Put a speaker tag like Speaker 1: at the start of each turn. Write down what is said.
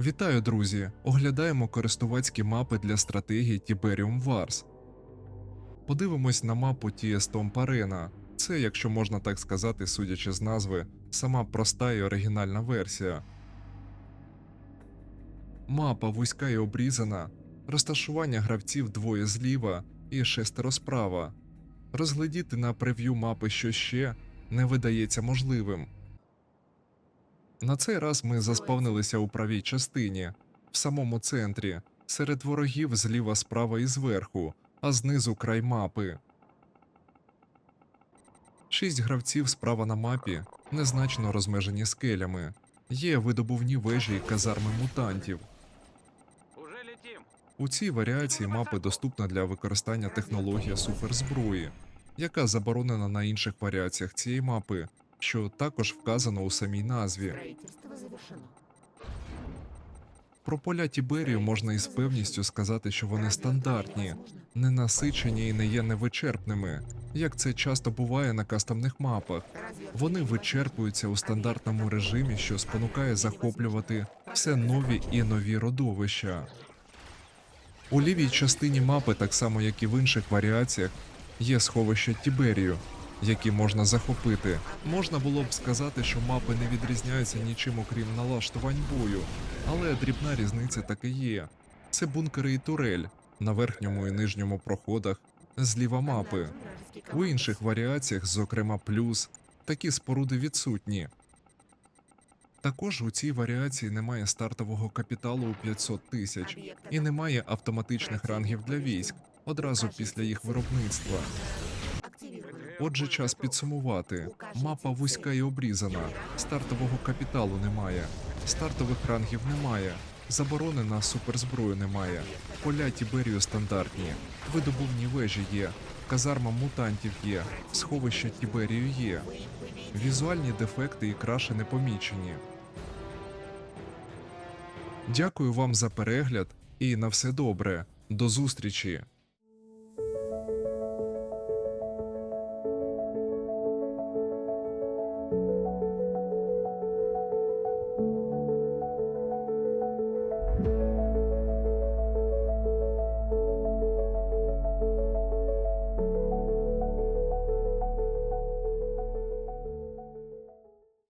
Speaker 1: Вітаю, друзі! Оглядаємо користувацькі мапи для стратегії Tiberium Wars. Подивимось на мапу TS Tomb. Це, якщо можна так сказати, судячи з назви, сама проста і оригінальна версія. Мапа вузька і обрізана, розташування гравців двоє зліва і шестеро справа. Розглядіти на прев'ю мапи що ще не видається можливим. На цей раз ми заспавнилися у правій частині, в самому центрі, серед ворогів зліва справа і зверху, а знизу край мапи. Шість гравців справа на мапі незначно розмежені скелями. Є видобувні вежі і казарми мутантів. У цій варіації мапи доступна для використання технологія суперзброї, яка заборонена на інших варіаціях цієї мапи, що також вказано у самій назві. Про поля Тіберію можна із певністю сказати, що вони стандартні, ненасичені і не є невичерпними, як це часто буває на кастомних мапах. Вони вичерпуються у стандартному режимі, що спонукає захоплювати все нові і нові родовища. У лівій частині мапи, так само як і в інших варіаціях, є сховища Тіберію, які можна захопити. Можна було б сказати, що мапи не відрізняються нічим окрім налаштувань бою, але дрібна різниця таки є. Це бункери і турель на верхньому і нижньому проходах зліва мапи. У інших варіаціях, зокрема плюс, такі споруди відсутні. Також у цій варіації немає стартового капіталу у 500 тисяч і немає автоматичних рангів для військ одразу після їх виробництва. Отже, час підсумувати. Мапа вузька і обрізана, стартового капіталу немає, стартових рангів немає, заборони на суперзброю немає, поля Тіберію стандартні, видобувні вежі є, казарма мутантів є, сховища Тіберію є. Візуальні дефекти і краши не помічені. Дякую вам за перегляд і на все добре. До зустрічі!